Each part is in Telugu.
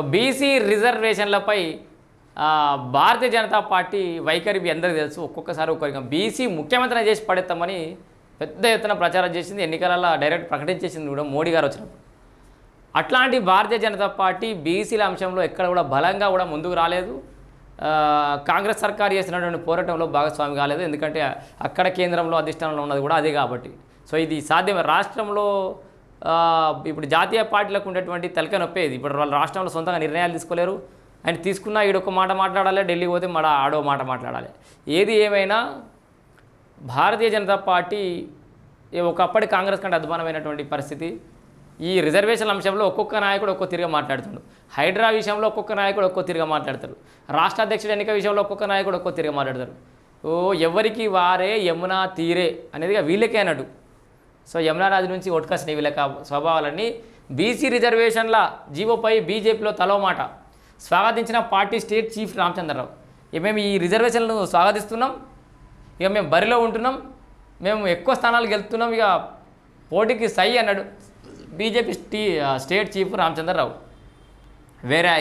బీసీ రిజర్వేషన్లపై భారతీయ జనతా పార్టీ వైఖరి మీ అందరికీ తెలుసు. ఒక్కొక్కసారి ఒక్కొక్క బీసీ ముఖ్యమంత్రి చేసి పడేస్తామని పెద్ద ఎత్తున ప్రచారం చేసింది. ఎన్నికలలో డైరెక్ట్ ప్రకటించేసింది కూడా మోడీ గారు వచ్చినప్పుడు. అట్లాంటి భారతీయ జనతా పార్టీ బీసీల అంశంలో ఎక్కడ కూడా బలంగా కూడా ముందుకు రాలేదు. కాంగ్రెస్ సర్కార్ చేసినటువంటి పోరాటంలో భాగస్వామి కాలేదు. ఎందుకంటే అక్కడ కేంద్రంలో అధిష్టానంలో ఉన్నది కూడా అదే కాబట్టి. సో ఇది సాధ్యమే. రాష్ట్రంలో ఇప్పుడు జాతీయ పార్టీలకు ఉండేటువంటి తలక నొప్పేది ఇప్పుడు వాళ్ళ రాష్ట్రంలో సొంతంగా నిర్ణయాలు తీసుకోలేరు. అండ్ తీసుకున్నా ఈడొక మాట మాట్లాడాలి ఢిల్లీ పోతే మన ఆడో మాట మాట్లాడాలి. ఏది ఏమైనా భారతీయ జనతా పార్టీ ఒకప్పటి కాంగ్రెస్ కంటే అధ్వానమైనటువంటి పరిస్థితి. ఈ రిజర్వేషన్ అంశంలో ఒక్కొక్క నాయకుడు ఒక్కొక్క తిరిగా మాట్లాడుతుండు. హైడ్రా విషయంలో ఒక్కొక్క నాయకుడు ఒక్కో తిరిగా మాట్లాడతారు రాష్ట్ర అధ్యక్షుడు ఎన్నిక విషయంలో ఒక్కొక్క నాయకుడు ఒక్కో తిరిగా మాట్లాడతారు ఓ ఎవరికి వారే యమునా తీరే అనేదిగా వీళ్ళకే అన్నట్టు. సో యమునారాజు నుంచి ఒట్కసిన వీళ్ళ స్వభావాలన్నీ బీసీ రిజర్వేషన్ల జీవోపై బీజేపీలో తలోమాట. స్వాగతించిన పార్టీ స్టేట్ చీఫ్ రామచంద్రరావు. ఇక మేము ఈ రిజర్వేషన్లను స్వాగతిస్తున్నాం. ఇక మేము బరిలో ఉంటున్నాం. మేము ఎక్కువ స్థానాలు గెలుస్తున్నాం ఇక పోటీకి సై అన్నాడు బీజేపీ స్టీ స్టేట్ చీఫ్ రామచంద్రరావు. వేరే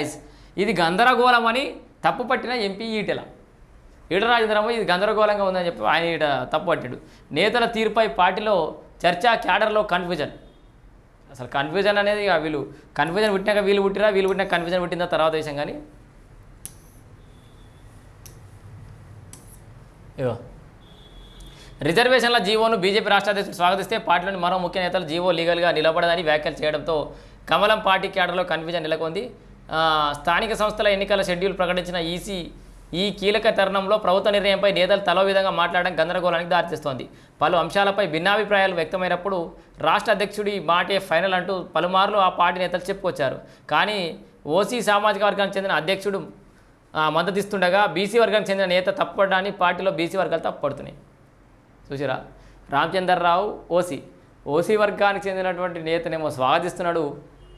ఇది గందరగోళం అని తప్పు పట్టిన ఎంపీ ఈటెల. ఈటల రాజేంద్రమ్మ ఇది గందరగోళంగా ఉందని చెప్పి ఆయన ఈట తప్పు పట్టాడు. నేతల తీరుపై పార్టీలో చర్చ క్యాడర్లో కన్ఫ్యూజన్ అసలు కన్ఫ్యూజన్ అనేది ఇక వీళ్ళు కన్ఫ్యూజన్ పుట్టినాక వీళ్ళు పుట్టిరా వీళ్ళు పుట్టినాక కన్ఫ్యూజన్ పుట్టిందా తర్వాత విషయం కానీ. ఇగో. రిజర్వేషన్ల జీవోను బీజేపీ రాష్ట్ర అధ్యక్షుడు స్వాగతిస్తే పార్టీలోని మరో ముఖ్య నేతలు జీవో లీగల్గా నిలబడదని వ్యాఖ్యలు చేయడంతో కమలం పార్టీ క్యాడర్లో కన్ఫ్యూజన్ నెలకొంది. స్థానిక సంస్థల ఎన్నికల షెడ్యూల్ ప్రకటించిన ఈసీ ఈ కీలక తరుణంలో ప్రభుత్వ నిర్ణయంపై నేతలు తలో విధంగా మాట్లాడడం గందరగోళానికి దారితీస్తోంది. పలు అంశాలపై భిన్నాభిప్రాయాలు వ్యక్తమైనప్పుడు రాష్ట్ర అధ్యక్షుడి మాటే ఫైనల్ అంటూ పలుమార్లు ఆ పార్టీ నేతలు చెప్పుకొచ్చారు. కానీ ఓసీ సామాజిక వర్గానికి చెందిన అధ్యక్షుడు మద్దతిస్తుండగా బీసీ వర్గానికి చెందిన నేత తప్పడాన్ని పార్టీలో బీసీ వర్గాలు తప్పుపడుతున్నాయి. చూసిరా? రామచంద్రరావు ఓసీ. ఓసీ వర్గానికి చెందినటువంటి నేతనేమో స్వాగతిస్తున్నాడు.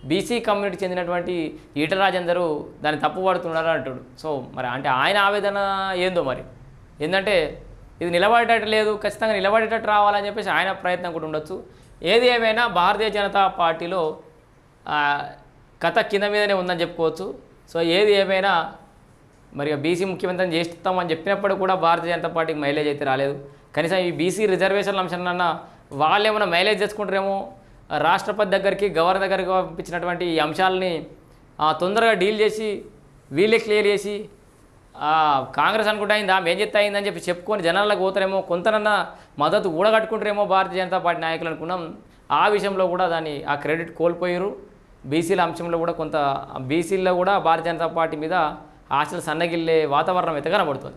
బీసీ కమ్యూనిటీకి చెందినటువంటి ఈటల రాజేందరు దాన్ని తప్పు పడుతున్నారు అంటాడు. సో మరి అంటే ఆయన ఆవేదన ఏందో మరి? ఏంటంటే ఇది నిలబడేటట్టు లేదు ఖచ్చితంగా నిలబడేటట్టు రావాలని చెప్పేసి ఆయన ప్రయత్నం కూడా ఉండొచ్చు. ఏది ఏమైనా భారతీయ జనతా పార్టీలో కథ కింద మీదనే ఉందని చెప్పుకోవచ్చు. సో ఏది ఏమైనా మరి బీసీ ముఖ్యమంత్రిని చేస్తామని చెప్పినప్పుడు కూడా భారతీయ జనతా పార్టీకి మైలేజ్ అయితే రాలేదు. కనీసం ఈ బీసీ రిజర్వేషన్ల అంశాలన్నా వాళ్ళు ఏమైనా మైలేజ్ తెచ్చుకుంటారేమో? రాష్ట్రపతి దగ్గరికి గవర్నర్ దగ్గరికి పంపించినటువంటి ఈ అంశాలని తొందరగా డీల్ చేసి వీళ్ళే క్లియర్ చేసి కాంగ్రెస్ అనుకుంటే అయిందా ఏం చెప్తే అయిందని చెప్పి చెప్పుకొని జనాలకు పోతారేమో కొంతనన్నా మద్దతు ఊడగట్టుకుంటారేమో భారతీయ జనతా పార్టీ నాయకులు అనుకున్నాం. ఆ విషయంలో కూడా దాన్ని ఆ క్రెడిట్ కోల్పోయారు. బీసీల అంశంలో కూడా కొంత బీసీల్లో కూడా భారతీయ జనతా పార్టీ మీద ఆశలు సన్నగిల్లే వాతావరణం అయితే కనబడుతుంది.